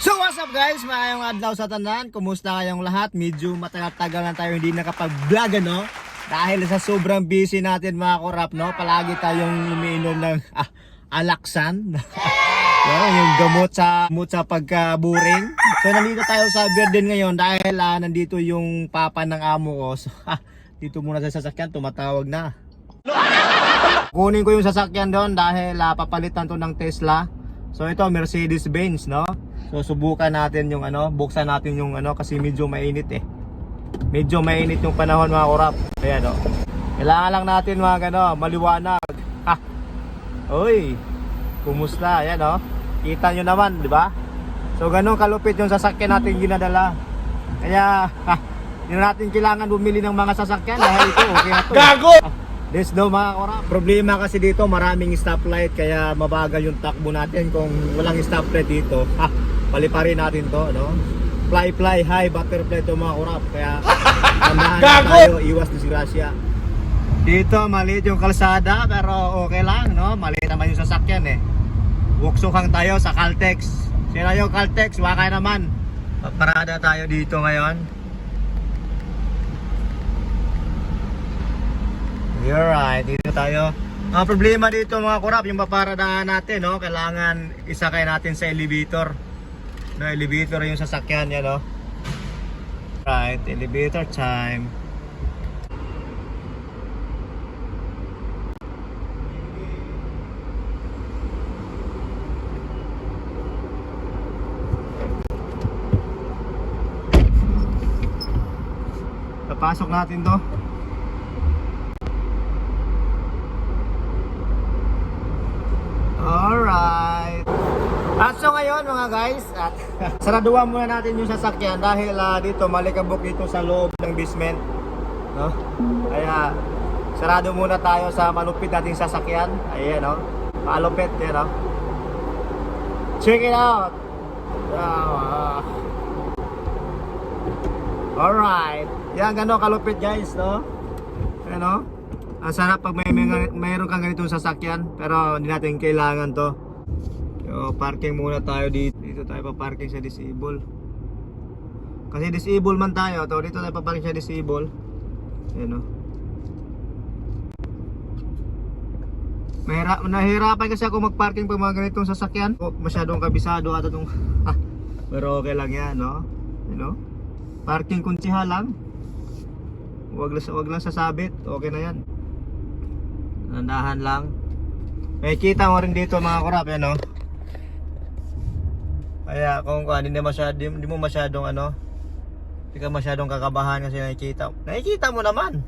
So what's up guys? Maayong adlaw sa tanan. Kumusta kayong lahat? Medyo matagal-tagal na tayo hindi nakapag-vlog ano? Dahil sa sobrang busy natin mga korap no? Palagi tayong umiinom ng ah, alaksan. no, yung gamot sa, gamot sa pagka-boring. So nandito tayo sa Verden ngayon dahil ah, nandito yung papa ng amo ko. So ah, dito muna sa sasakyan tumatawag na. Kunin ko yung sasakyan doon dahil ah, papalitan to ng Tesla. So ito Mercedes-Benz, no? So subukan natin yung ano, buksan natin yung ano kasi medyo mainit eh. Medyo mainit yung panahon mga kurap. Ayan oh. Kailangan lang natin mga ano, maliwanag. Ha. Uy. Kumusta? Ayan oh. Kita nyo naman, di ba? So ganun kalupit yung sasakyan natin ginadala. Kaya ha, hindi na natin kailangan bumili ng mga sasakyan dahil ito okay na to. Gago! Let's go mga korap. Problema kasi dito maraming stoplight kaya mabagal yung takbo natin kung walang stoplight dito. Ha, paliparin natin to, no? Fly fly high butterfly to mga korap. Kaya tandaan na tayo, iwas disgrasya. Dito maliit yung kalsada pero okay lang, no? Maliit naman yung sasakyan eh. Wuksukang tayo sa Caltex. Sira yung Caltex, wakay naman. Parada tayo dito ngayon. You're right, dito tayo. Ang problema dito mga kurap, yung paparadaan natin, no? Kailangan isakay natin sa elevator. No, elevator yung sasakyan yan, no? Right, elevator time. Papasok natin to. Alright. At so ngayon mga guys, at saraduhan muna natin yung sasakyan dahil ah, dito malikabok dito sa loob ng basement. No? Kaya sarado muna tayo sa malupit nating sasakyan. Ayan no. Malupit yan no. Check it out. Ah. Alright. Yan gano'n kalupit guys no. Ayan no. Ang sarap pag may, may mayroon kang ganitong sasakyan pero hindi natin kailangan to. So, parking muna tayo dito. Dito tayo pa parking sa disable. Kasi disable man tayo, to dito tayo pa parking sa disable. Ayan oh. Mahira, nahihirapan kasi ako mag-parking pag mga ganitong sasakyan. O, masyadong kabisado ata tong ah, pero okay lang yan, no? You know? Parking kuntsiha lang. Wag lang, wag lang sasabit. Okay na yan. Nandahan lang. May kita mo rin dito mga kurap, yan no? Kaya kung kung hindi masyado, hindi mo masyadong ano, hindi ka masyadong kakabahan kasi nakikita. Nakikita mo naman.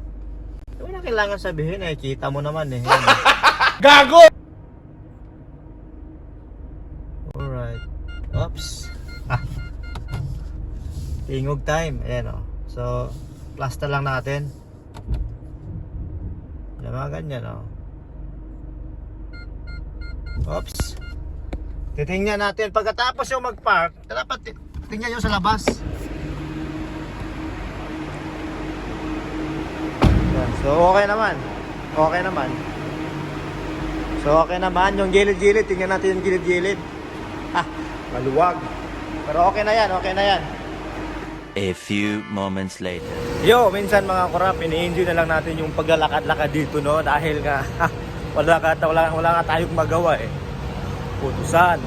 Wala kailangan sabihin, nakikita mo naman eh. Gago! Alright. Oops. Ah. Tingog time. Ayan o. So, plaster lang natin. Yan mga ganyan o. Oops. Titingnan natin. Pagkatapos yung mag-park, dapat ti- tingnan nyo sa labas. So, okay naman. Okay naman. So, okay naman. Yung gilid-gilid, tingnan natin yung gilid-gilid. Ah, maluwag. Pero okay na yan, okay na yan. A few moments later. Yo, minsan mga korap, ini-enjoy na lang natin yung paglalakad-lakad dito, no? Dahil nga, wala, ka, wala, wala nga tayong magawa, eh. Putusan.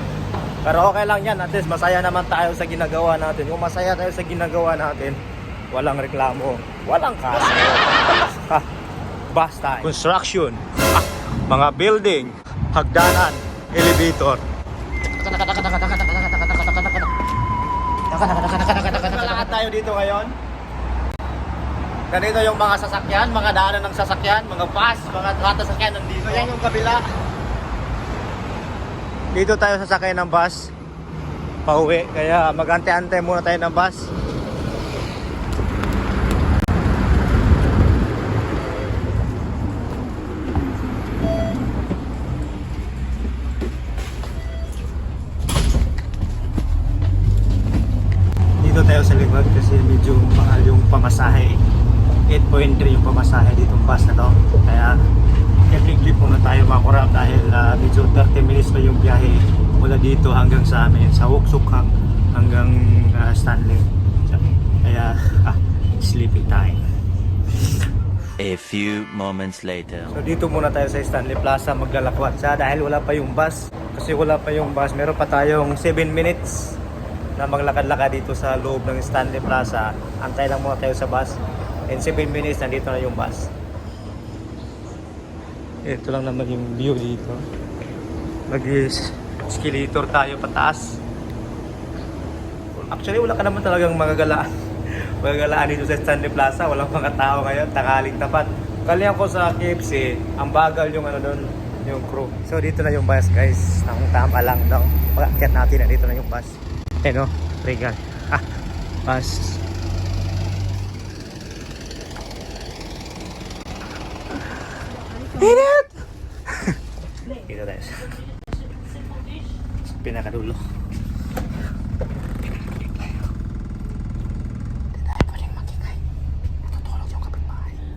Pero okay lang yan, at least masaya naman tayo sa ginagawa natin. Kung masaya tayo sa ginagawa natin, walang reklamo, walang kaso. Basta. Construction, mga building, hagdanan, elevator. Lakad tayo dito ngayon. Ganito yung mga sasakyan, mga daanan ng sasakyan, mga bus, mga mga sasakyan nandito. Yan yung kabila. Dito tayo sasakay ng bus. Pauwi. Kaya magante-ante muna tayo ng bus. Dito tayo sa likod kasi medyo mahal yung pamasahe. 8.3 yung pamasahe ditong bus na to. Kaya Nagli-clip muna tayo mga kurap dahil ah, medyo 30 minutes pa yung biyahe mula dito hanggang sa amin sa Wuksuk hanggang ah, Stanley. Kaya ah, sleepy time. A few moments later. So dito muna tayo sa Stanley Plaza maglalakwat sa dahil wala pa yung bus. Kasi wala pa yung bus, meron pa tayong 7 minutes na maglakad-lakad dito sa loob ng Stanley Plaza. Antay lang muna tayo sa bus. In 7 minutes, nandito na yung bus. Ito lang naman yung view dito. Mag-escalator tayo pataas. Actually, wala ka naman talagang magagalaan. magagalaan dito sa Stanley Plaza. Walang mga tao ngayon. Takaling tapat. Kalihan ko sa KFC, ang bagal yung ano doon, yung crew. So dito na yung bus guys. Nang tama lang daw. Pag-akyat natin na dito na yung bus. Eh no, Regan. Ah, bus. Init! dito tayo sa pinakadulo.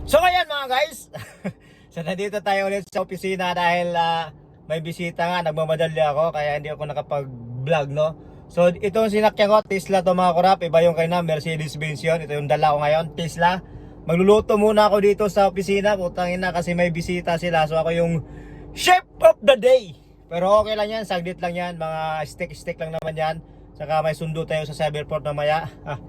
So ayan mga guys. so nandito tayo ulit sa opisina dahil ah, may bisita nga, nagmamadali ako kaya hindi ako nakapag-vlog no. So itong sinakyan ko, Tesla to mga kurap, iba yung kay na Mercedes-Benz yun. Ito yung dala ko ngayon, Tesla. Magluluto muna ako dito sa opisina, putangin na kasi may bisita sila. So ako yung chef of the day. Pero okay lang yan, saglit lang yan, mga stick-stick lang naman yan. Saka may sundo tayo sa Cyberport mamaya. Ah,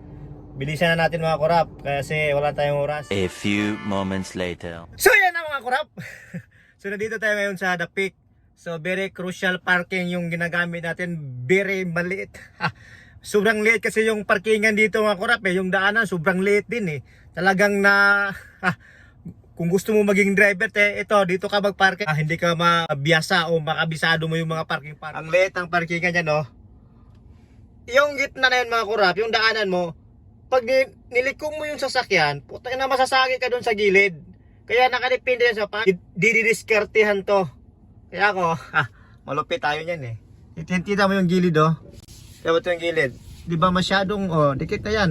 bilisan na natin mga kurap kasi wala tayong oras. A few moments later. So yan na mga kurap. so nandito tayo ngayon sa The Peak. So very crucial parking yung ginagamit natin. Very maliit. Ha, sobrang liit kasi yung parkingan dito mga kurap eh. Yung daanan sobrang liit din eh. Talagang na... Ha, kung gusto mo maging driver, te, ito, dito ka magparking. Ah, hindi ka mabiyasa o makabisado mo yung mga parking parking. Ang liit ng parkingan niya, no? Yung gitna na yun mga kurap, yung daanan mo, pag ni- niliko mo yung sasakyan, puta na masasagi ka doon sa gilid. Kaya nakadepende yan sa pa. Dididiskartehan to. Kaya ako, ha, malupit tayo niyan eh. Kita mo yung gilid oh. Kaya ba yung gilid? Di ba masyadong, oh, dikit na yan.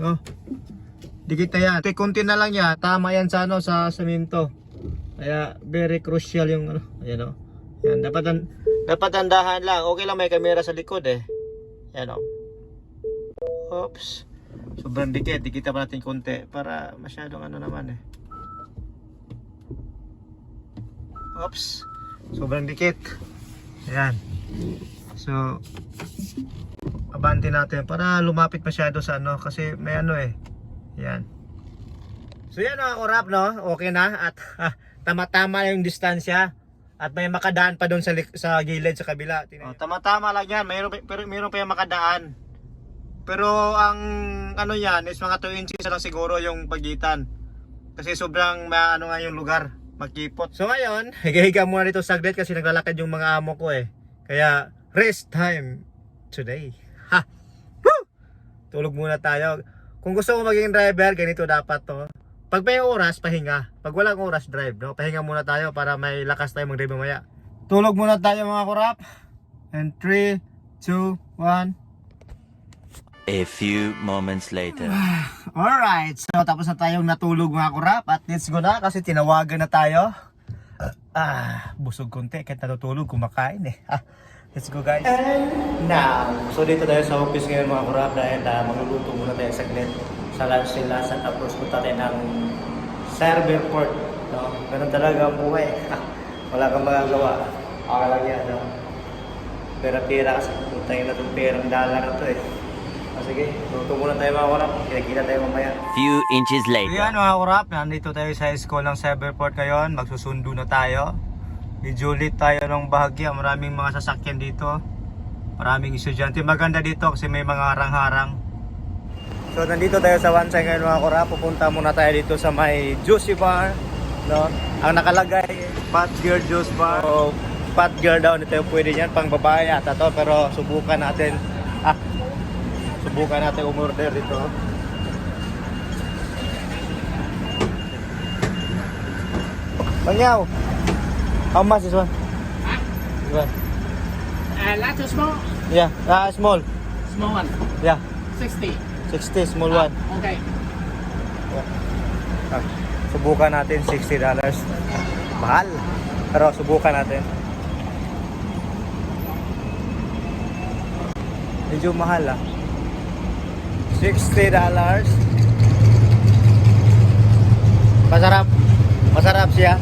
No? Dikit na yan. Ito, konti na lang yan. Tama yan sa ano, sa semento. Kaya, very crucial yung ano. Ayan oh. Yan, dapat, an- dapat andahan lang. Okay lang may kamera sa likod eh. Yan oh. Oops. Sobrang dikit. Dikita pa natin konti para masyadong ano naman eh. Oops. Sobrang dikit. Ayan. So, abante natin para lumapit masyado sa ano kasi may ano eh. Yan. So yan mga kurap no. Okay na at tama-tama na yung distansya. At may makadaan pa doon sa, sa gilid sa kabila. Oh, tama-tama lang yan. Mayroon, pero mayroon pa yung makadaan. Pero ang ano yan is mga 2 inches lang siguro yung pagitan. Kasi sobrang ma- ano nga yung lugar, magkipot. So ngayon, higa-higa muna dito saglit kasi naglalakad yung mga amo ko eh. Kaya rest time today. Ha! Woo! Tulog muna tayo. Kung gusto mo maging driver, ganito dapat to. Pag may oras, pahinga. Pag walang oras, drive. No? Pahinga muna tayo para may lakas tayo mag-drive mamaya. Tulog muna tayo mga kurap. And 3, 2, 1. A few moments later. Alright, so tapos na tayong natulog mga kurap at let's go na kasi tinawagan na tayo. Ah, busog konti kahit natutulog, kumakain eh. Ah, let's go guys. And now, so dito tayo sa office ngayon mga kurap dahil uh, magluluto muna tayo saglit sa lunch nila sa tapos punta tayo ng server port. No? Ganun talaga ang buhay. Wala kang magagawa. Okay lang yan. No? Pera-pera kasi punta yun na itong perang dollar na to eh. Ah, sige, luto muna tayo mga kurap. Kita-kita tayo mamaya. Few inches So yan later. mga kurap, nandito tayo sa school ng Cyberport ngayon. Magsusundo na tayo. Medyo late tayo ng bahagya. Maraming mga sasakyan dito. Maraming estudyante. Maganda dito kasi may mga harang-harang. So nandito tayo sa Wansay ngayon mga kurap. Pupunta muna tayo dito sa may Juicy Bar. No? Ang nakalagay, Fat Girl Juice Bar. So, Fat Girl daw, nito yung pwede yan. Pang babae ata to. Pero subukan natin. Ah, subukan natin umorder dito. Mangyaw. How much is one? This one. Uh, large or small? Yeah, ah, small. Small one. Yeah, 60. 60 small one. Okay. Ah, subukan natin 60 dollars. Mahal. Pero subukan natin. Medyo mahal ah. 60 dollars. Masarap. Masarap siya.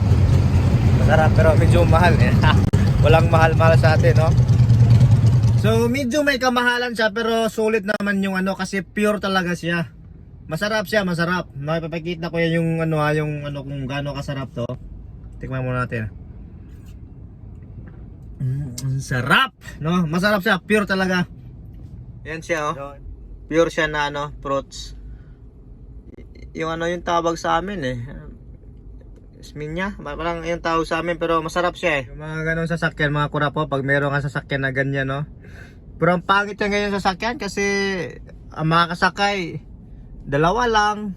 Masarap pero medyo mahal eh. Walang mahal-mahal sa atin, no? So, medyo may kamahalan siya pero sulit naman yung ano kasi pure talaga siya. Masarap siya, masarap. Makipapakita ko yan yung ano ha, yung ano kung gaano kasarap to. Tikman muna natin. Mm, sarap, no? Masarap siya, pure talaga. Yan siya, oh. Pure siya na ano, fruits. Y- yung ano yung tawag sa amin eh. Isminya, parang yung tawag sa amin pero masarap siya eh. Yung mga ganong sasakyan, mga kurapo, pag meron ka sasakyan na ganyan, no? Pero ang pangit yung ganyan sasakyan kasi ang mga kasakay, dalawa lang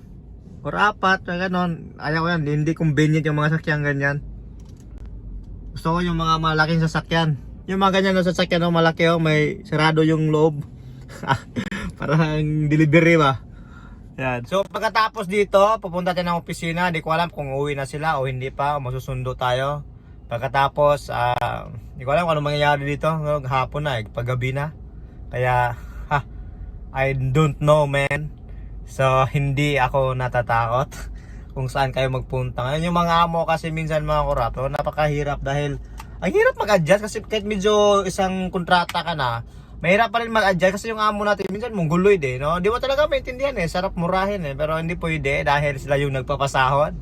or apat, na ganon. Ayaw ko yan, hindi convenient yung mga sasakyan ganyan. Gusto ko yung mga malaking sasakyan. Yung mga ganyan na sasakyan, no, malaki oh, may sarado yung loob. Parang delivery ba? Yan. So pagkatapos dito, pupunta tayo ng opisina. Di ko alam kung uwi na sila o hindi pa, o masusundo tayo. Pagkatapos, ah, di ko alam kung ano mangyayari dito. Hapon na, eh, paggabi na. Kaya, ha, I don't know man. So, hindi ako natatakot kung saan kayo magpunta. Ngayon yung mga amo kasi minsan mga kurato, napakahirap dahil ang hirap mag-adjust kasi kahit medyo isang kontrata ka na, mahirap pa rin mag-adjust kasi yung amo natin minsan mongoloid eh, no? Di mo talaga maintindihan eh, sarap murahin eh, pero hindi pwede dahil sila yung nagpapasahod.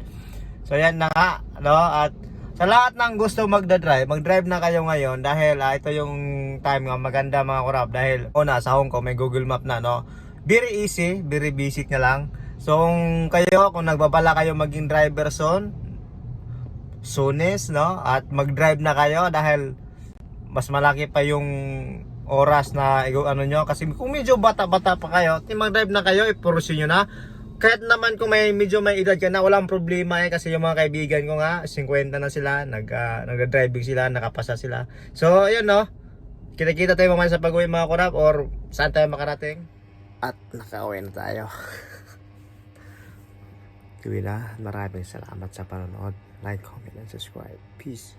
So yan na nga, no? At sa lahat ng gusto magda-drive, mag-drive na kayo ngayon dahil ah, ito yung time nga maganda mga kurap dahil una sa Hong Kong may Google Map na, no? Very easy, very basic na lang. So kung kayo, kung nagbabala kayo maging driver soon, soonest, no? At mag-drive na kayo dahil mas malaki pa yung oras na ano nyo kasi kung medyo bata-bata pa kayo, mag-drive na kayo, ipursue nyo na. Kahit naman kung may medyo may edad ka na, walang problema eh kasi yung mga kaibigan ko nga, 50 na sila, nag uh, nagda-driving sila, nakapasa sila. So, ayun no. Kita-kita tayo mamaya sa pag-uwi mga kurap or saan tayo makarating. At nakauwi na tayo. Na. Maraming salamat sa panonood. Like, comment, and subscribe. Peace.